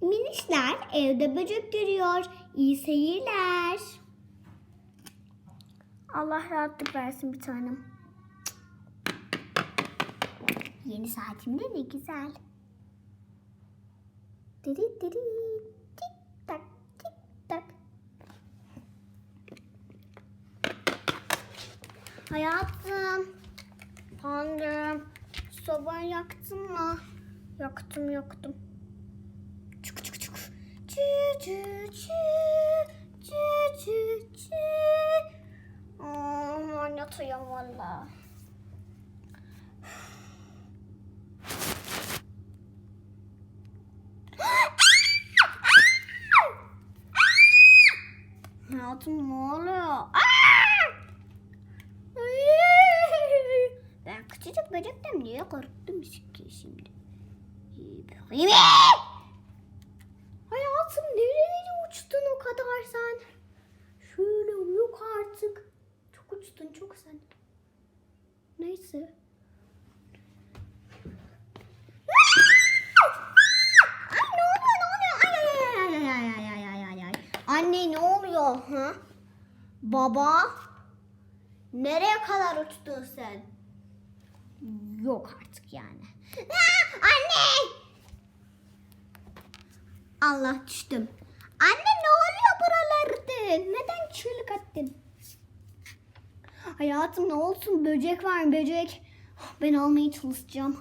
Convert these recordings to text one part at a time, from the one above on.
Minişler evde böcek görüyor. İyi seyirler. Allah rahatlık versin bir tanem. Yeni saatim de ne güzel. Diri diri tik tak tik tak. Hayatım. Efendim. Sobayı yaktın mı? Yaktım yaktım. Çuk çuk çuk. Çü çü çü. Çü çü çü. Hmm, oynatıyorum valla. Hatun ne oluyor? ben küçücük böcekten niye korktum ki şey şimdi? İyi bakayım. artık. Çok uçtun çok sen. Neyse. Anne ne oluyor ha? Baba nereye kadar uçtun sen? Yok artık yani. Anne! Allah düştüm. Anne ne oluyor buralarda? Neden çığlık attın? Hayatım ne olsun böcek var mı böcek? Ben almaya çalışacağım.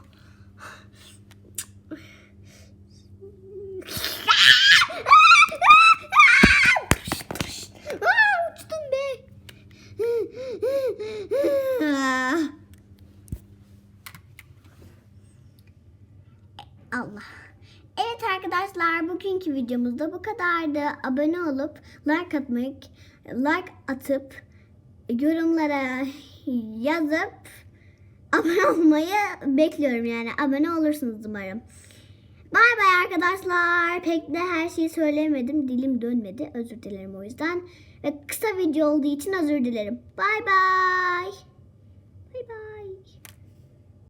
Allah. Evet arkadaşlar bugünkü videomuzda bu kadardı. Abone olup like atmak, like atıp yorumlara yazıp abone olmayı bekliyorum yani. Abone olursunuz umarım. Bay bay arkadaşlar. Pek de her şeyi söyleyemedim. Dilim dönmedi. Özür dilerim o yüzden. Ve kısa video olduğu için özür dilerim. Bay bay. Bay bay.